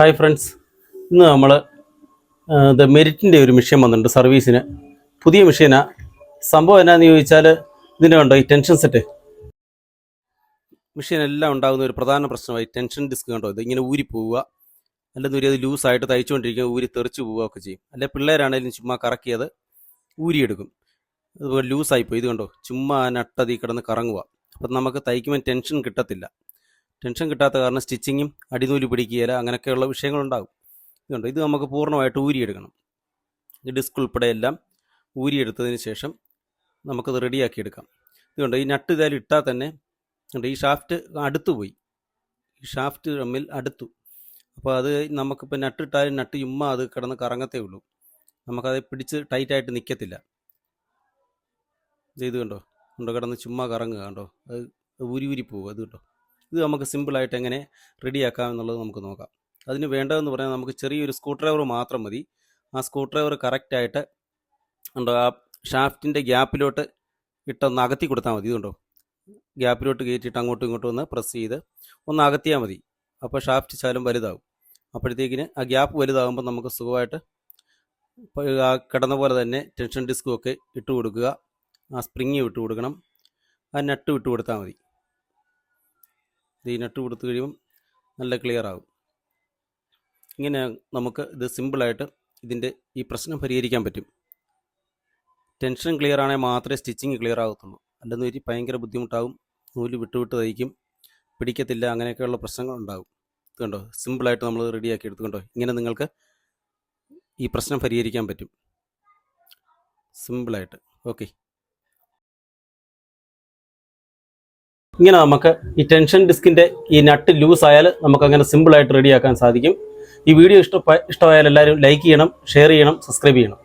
Hi friends ഇന്ന് നമ്മൾ the മെരിറ്റിന്റെ ഒരു മിഷൻ വന്നിട്ടുണ്ട് സർവീസിന്. പുതിയ മിഷീനാ. സംഭവം എന്നാന്ന് ചോദിച്ചാൽ ഇതിന്റെ കണ്ടോ? ഈ ടെൻഷൻ സെറ്റ് മിഷീൻ എല്ലാം ഉണ്ടാകുന്ന ഒരു പ്രധാന പ്രശ്നമായി ടെൻഷൻ ഡിസ്ക് കണ്ടോ? ഇത് ഇങ്ങനെ ഊരി പോവുക. അല്ലെങ്കിൽ ഒരു അത് ലൂസായിട്ട് തയ്ച്ചുകൊണ്ടിരിക്കുക ഊരി തെറിച്ച് പോവുക ഒക്കെ ചെയ്യും. അല്ലെ പിള്ളേരാണെങ്കിലും ചുമ്മാ കറക്കിയത് ഊരിയെടുക്കും. അതുപോലെ ലൂസായി പോയി. ഇത് കണ്ടോ? ചുമ്മാ നട്ടതി കിടന്ന് കറങ്ങുക. അപ്പം നമുക്ക് തയ്ക്കുമ്പോൾ ടെൻഷൻ കിട്ടത്തില്ല. ടെൻഷൻ കിട്ടാത്ത കാരണം സ്റ്റിച്ചിങ്ങും അടിനൂൽ പിടിക്കുകയില്ല അങ്ങനെയൊക്കെയുള്ള വിഷയങ്ങളുണ്ടാകും. ഇതുണ്ട്. ഇത് നമുക്ക് പൂർണമായിട്ട് ഊരിയെടുക്കണം. ഈ ഡിസ്ക് ഉൾപ്പെടെ എല്ലാം ഊരിയെടുത്തതിന് ശേഷം നമുക്കത് റെഡിയാക്കി എടുക്കാം ഇതുണ്ട്. ഈ നട്ട് ഇതായാലും ഇട്ടാൽ തന്നെ ഉണ്ട് ഈ ഷാഫ്റ്റ് അടുത്തു പോയി. ഈ ഷാഫ്റ്റ് തമ്മിൽ അടുത്തു. അപ്പോൾ അത് നമുക്കിപ്പോൾ നട്ട് ഇട്ടാലും നട്ട് ചുമ്മാ അത് കിടന്ന് കറങ്ങത്തേ ഉള്ളൂ. നമുക്കത് പിടിച്ച് ടൈറ്റായിട്ട് നിൽക്കത്തില്ല. ഇത് കണ്ടോ കണ്ടോ കിടന്ന് ചുമ്മാ കറങ്ങുക കണ്ടോ? അത് ഊരി ഊരി പോകും അത് കണ്ടോ? ഇത് നമുക്ക് സിമ്പിളായിട്ട് എങ്ങനെ റെഡിയാക്കാം എന്നുള്ളത് നമുക്ക് നോക്കാം. അതിന് വേണ്ടതെന്ന് പറഞ്ഞാൽ നമുക്ക് ചെറിയൊരു സ്ക്രൂ ഡ്രൈവർ മാത്രം മതി. ആ സ്ക്രൂ ഡ്രൈവർ കറക്റ്റായിട്ട് ഉണ്ടോ? ആ ഷാഫ്റ്റിന്റെ ഗ്യാപ്പിലോട്ട് ഇട്ടൊന്ന് അകത്തി കൊടുത്താൽ മതി. ഇതുണ്ടോ? ഗ്യാപ്പിലോട്ട് കയറ്റിയിട്ട് അങ്ങോട്ടും ഇങ്ങോട്ടും ഒന്ന് പ്രസ് ചെയ്ത് ഒന്ന് അകത്തിയാൽ മതി. അപ്പോൾ ഷാഫ്റ്റ് ശാലം വലുതാകും അപ്പോഴത്തേക്കിന് ആ ഗ്യാപ്പ് വലുതാകുമ്പോൾ നമുക്ക് സുഖമായിട്ട് ആ കിടന്ന പോലെ തന്നെ ടെൻഷൻ ഡിസ്കും ഒക്കെ ഇട്ട് കൊടുക്കുക. ആ സ്പ്രിങ് വിട്ട് കൊടുക്കണം. ആ നട്ട് വിട്ട് കൊടുത്താൽ മതി. ഇത് ഈ നട്ട് കൊടുത്തു കഴിയുമ്പം നല്ല ക്ലിയർ ആകും. ഇങ്ങനെ നമുക്ക് ഇത് സിമ്പിളായിട്ട് ഇതിന്റെ ഈ പ്രശ്നം പരിഹരിക്കാൻ പറ്റും. ടെൻഷൻ ക്ലിയർ ആണെങ്കിൽ മാത്രമേ സ്റ്റിച്ചിങ് ക്ലിയർ ആകത്തുള്ളൂ. അല്ലെന്ന് വെച്ചാൽ ഭയങ്കര ബുദ്ധിമുട്ടാകും നൂൽ വിട്ടുവിട്ട് വിട്ട് തയ്ക്കും പിടിക്കത്തില്ല അങ്ങനെയൊക്കെയുള്ള പ്രശ്നങ്ങളുണ്ടാകും ഇത് കണ്ടോ? സിമ്പിളായിട്ട് നമ്മൾ റെഡിയാക്കി എടുത്തുകൊണ്ടോ ഇങ്ങനെ നിങ്ങൾക്ക് ഈ പ്രശ്നം പരിഹരിക്കാൻ പറ്റും. സിമ്പിളായിട്ട് ഓക്കെ ഇങ്ങനെ നമുക്ക് ഈ ടെൻഷൻ ഡിസ്കിന്റെ ഈ നട്ട് ലൂസ് ആയാൽ നമുക്ക് അങ്ങനെ സിമ്പിളായിട്ട് റെഡിയാക്കാൻ സാധിക്കും. ഈ വീഡിയോ ഇഷ്ട ഇഷ്ടമായാൽ എല്ലാവരും ലൈക്ക് ചെയ്യണം ഷെയർ ചെയ്യണം സബ്സ്ക്രൈബ് ചെയ്യണം.